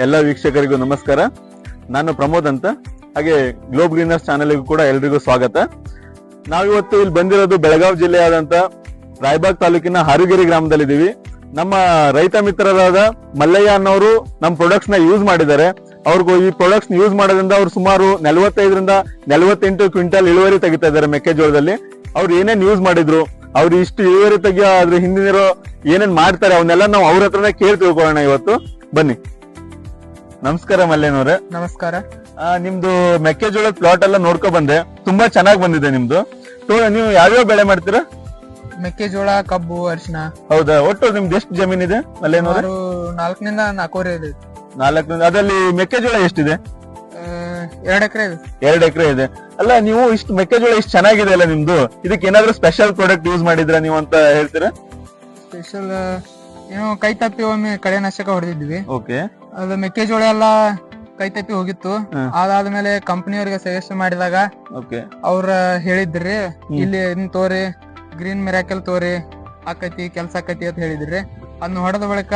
ಎಲ್ಲ ವೀಕ್ಷಕರಿಗೂ ನಮಸ್ಕಾರ. ನಾನು ಪ್ರಮೋದ್ ಅಂತ. ಹಾಗೆ ಗ್ಲೋಬ್ ಗ್ರೀನರ್ಸ್ ಚಾನೆಲ್ಗೂ ಕೂಡ ಎಲ್ರಿಗೂ ಸ್ವಾಗತ. ನಾವಿವತ್ತು ಇಲ್ಲಿ ಬಂದಿರೋದು ಬೆಳಗಾವಿ ಜಿಲ್ಲೆಯಾದಂತ ರಾಯಬಾಗ್ ತಾಲೂಕಿನ ಹಾರುಗಿರಿ ಗ್ರಾಮದಲ್ಲಿದ್ದೀವಿ. ನಮ್ಮ ರೈತ ಮಿತ್ರರಾದ ಮಲ್ಲಯ್ಯ ಅನ್ನೋರು ನಮ್ಮ ಪ್ರೊಡಕ್ಟ್ಸ್ನ ಯೂಸ್ ಮಾಡಿದ್ದಾರೆ. ಅವ್ರಿಗೂ ಈ ಪ್ರೊಡಕ್ಟ್ಸ್ ಯೂಸ್ ಮಾಡೋದ್ರಿಂದ ಅವ್ರು ಸುಮಾರು ನಲವತ್ತೈದರಿಂದ ನಲವತ್ತೆಂಟು ಕ್ವಿಂಟಲ್ ಇಳುವರಿ ತೆಗಿತಾ ಇದ್ದಾರೆ ಮೆಕ್ಕೆಜೋಳದಲ್ಲಿ. ಅವ್ರು ಏನೇನ್ ಯೂಸ್ ಮಾಡಿದ್ರು, ಅವ್ರು ಇಷ್ಟು ಇಳುವರಿ ತೆಗಿಯೋ ಅದ್ರ ಹಿಂದಿನಿರೋ ಏನೇನ್ ಮಾಡ್ತಾರೆ, ಅವನ್ನೆಲ್ಲ ನಾವು ಅವ್ರ ಹತ್ರನೇ ಕೇಳಿ ತಿಳ್ಕೊಳ್ಳೋಣ ಇವತ್ತು. ಬನ್ನಿ. ನಮಸ್ಕಾರ ಮಲ್ಲೇನವ್ರೆ ನಮಸ್ಕಾರ. ಆ, ನಿಮ್ದು ಮೆಕ್ಕೆಜೋಳದ ಪ್ಲಾಟ್ ಎಲ್ಲ ನೋಡ್ಕೊ ಬಂದೆ. ತುಂಬಾ ಚೆನ್ನಾಗ್ ಬಂದಿದೆ ನಿಮ್ದು. ನೀವು ಯಾವ್ಯಾವ ಬೆಳೆ ಮಾಡ್ತೀರಾ? ಮೆಕ್ಕೆಜೋಳ ಕಬ್ಬು ಅರಿಶಿನ ಹೌದಾ? ಒಟ್ಟು ನಿಮ್ದು ಎಷ್ಟು ಜಮೀನಿದೆ ಇದೆ ಸುಮಾರು ನಾಲ್ಕನಿಂದ ನಾಲ್ಕೂವರೆ ಇದೆ. ನಾಲ್ಕು ಅದರಲ್ಲಿ ಮೆಕ್ಕೆಜೋಳ ಎಷ್ಟಿದೆ? ಎರಡ್ ಎಕರೆ ಇದೆ. ಎರಡ್ ಎಕರೆ ಇದೆ. ಅಲ್ಲ ನೀವು ಇಷ್ಟು ಮೆಕ್ಕೆಜೋಳ ಇಷ್ಟು ಚೆನ್ನಾಗಿದೆ ಅಲ್ಲ ನಿಮ್ದು. ಇದಕ್ಕೆ ಏನಾದ್ರೂ ಸ್ಪೆಷಲ್ ಪ್ರಾಡಕ್ಟ್ ಯೂಸ್ ಮಾಡಿದ್ರ ನೀವು ಅಂತ ಹೇಳ್ತೀರಾ? ಸ್ಪೆಷಲ್ ಏನೋ ಕೈ ತಪ್ಪಿ ಒಮ್ಮೆ ಕಳೆನಾಶಕ ಹೊಡೆದಿದ್ವಿ. ಓಕೆ. ಅದು ಮೆಕ್ಕೆಜೋಳ ಎಲ್ಲ ಕೈ ತಪ್ಪಿ ಹೋಗಿತ್ತು. ಅದಾದ್ಮೇಲೆ ಕಂಪನಿಯವರಿಗೆ ಸಜೆಸ್ಟ್ ಮಾಡಿದಾಗ ಓಕೆ. ಅವ್ರ ಹೇಳಿದ್ರಿ ಇಲ್ಲಿ ಇದನ್ ತೋರಿ ಗ್ರೀನ್ ಮಿರಾಕಲ್ ತೋರಿ ಆಕತಿ ಕೆಲ್ಸ ಆಕತಿ ಅಂತ ಹೇಳಿದ್ರಿ. ಅದನ್ನ ಹೊಡೆದ ಬಳಿಕ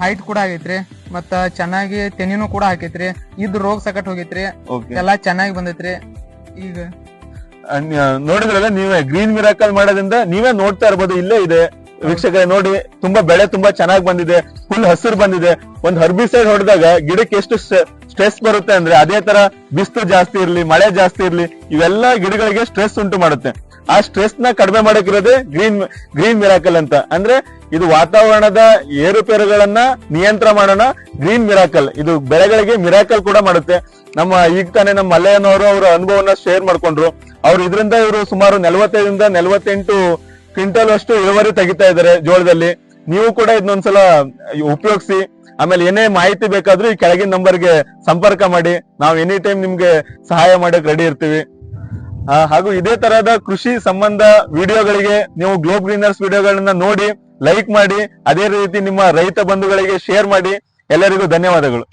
ಹೈಟ್ ಕೂಡ ಆಗೈತ್ರಿ ಮತ್ತ ಚೆನ್ನಾಗಿ ತೆನಿನೂ ಕೂಡ ಹಾಕೈತ್ರಿ ಇದ್ ರೋಗ ಸಕಟ್ ಹೋಗೈತ್ರಿ ಎಲ್ಲಾ ಚೆನ್ನಾಗಿ ಬಂದೈತ್ರಿ. ಈಗ ನೋಡಿದ್ರಲ್ಲ ನೀವೇ ಗ್ರೀನ್ ಮಿರಾಕಲ್ ಮಾಡೋದ್ರಿಂದ ನೀವೇ ನೋಡ್ತಾ ಇರ್ಬೋದು ಇಲ್ಲೇ ಇದೆ. ವೀಕ್ಷಕರೇ, ನೋಡಿ, ತುಂಬಾ ಬೆಳೆ ತುಂಬಾ ಚೆನ್ನಾಗಿ ಬಂದಿದೆ ಫುಲ್ ಹಸಿರು ಬಂದಿದೆ. ಒಂದ್ ಹರ್ಬಿಸೈಡ್ ಹೊಡೆದಾಗ ಗಿಡಕ್ಕೆ ಎಷ್ಟು ಸ್ಟ್ರೆಸ್ ಬರುತ್ತೆ ಅಂದ್ರೆ ಅದೇ ತರ ಬಿಸ್ತು ಜಾಸ್ತಿ ಇರ್ಲಿ, ಮಳೆ ಜಾಸ್ತಿ ಇರ್ಲಿ, ಇವೆಲ್ಲ ಗಿಡಗಳಿಗೆ ಸ್ಟ್ರೆಸ್ ಉಂಟು ಮಾಡುತ್ತೆ. ಆ ಸ್ಟ್ರೆಸ್ನ ಕಡಿಮೆ ಮಾಡಕ್ಕಿರೋದೇ ಗ್ರೀನ್ ಗ್ರೀನ್ ಮಿರಾಕಲ್ ಅಂತ. ಅಂದ್ರೆ ಇದು ವಾತಾವರಣದ ಏರುಪೇರುಗಳನ್ನ ನಿಯಂತ್ರಣ ಮಾಡೋಣ ಗ್ರೀನ್ ಮಿರಾಕಲ್ ಇದು ಬೆಳೆಗಳಿಗೆ ಮಿರಾಕಲ್ ಕೂಡ ಮಾಡುತ್ತೆ. ನಮ್ಮ, ಈಗ ತಾನೇ ನಮ್ಮ ಮಲ್ಲಯ್ಯನವರು ಅವರ ಅನುಭವನ ಶೇರ್ ಮಾಡ್ಕೊಂಡ್ರು. ಅವ್ರು ಇದರಿಂದ ಇವರು ಸುಮಾರು ನಲವತ್ತೈದರಿಂದ ನಲವತ್ತೆಂಟು ಕ್ವಿಂಟಲ್ ಅಷ್ಟು ಇಳುವರಿ ತೆಗಿತಾ ಇದ್ದಾರೆ ಜೋಳದಲ್ಲಿ. ನೀವು ಕೂಡ ಇದನ್ನೊಂದ್ಸಲ ಉಪಯೋಗಿಸಿ, ಆಮೇಲೆ ಏನೇ ಮಾಹಿತಿ ಬೇಕಾದ್ರೂ ಈ ಕೆಳಗಿನ ನಂಬರ್ಗೆ ಸಂಪರ್ಕ ಮಾಡಿ. ನಾವು ಎನಿ ಟೈಮ್ ನಿಮ್ಗೆ ಸಹಾಯ ಮಾಡಕ್ ರೆಡಿ ಇರ್ತೀವಿ. ಹಾಗೂ ಇದೇ ತರಹದ ಕೃಷಿ ಸಂಬಂಧ ವಿಡಿಯೋಗಳಿಗೆ ನೀವು ಗ್ಲೋಬ್ ಗ್ರೀನರ್ಸ್ ವಿಡಿಯೋಗಳನ್ನ ನೋಡಿ ಲೈಕ್ ಮಾಡಿ, ಅದೇ ರೀತಿ ನಿಮ್ಮ ರೈತ ಬಂಧುಗಳಿಗೆ ಶೇರ್ ಮಾಡಿ. ಎಲ್ಲರಿಗೂ ಧನ್ಯವಾದಗಳು.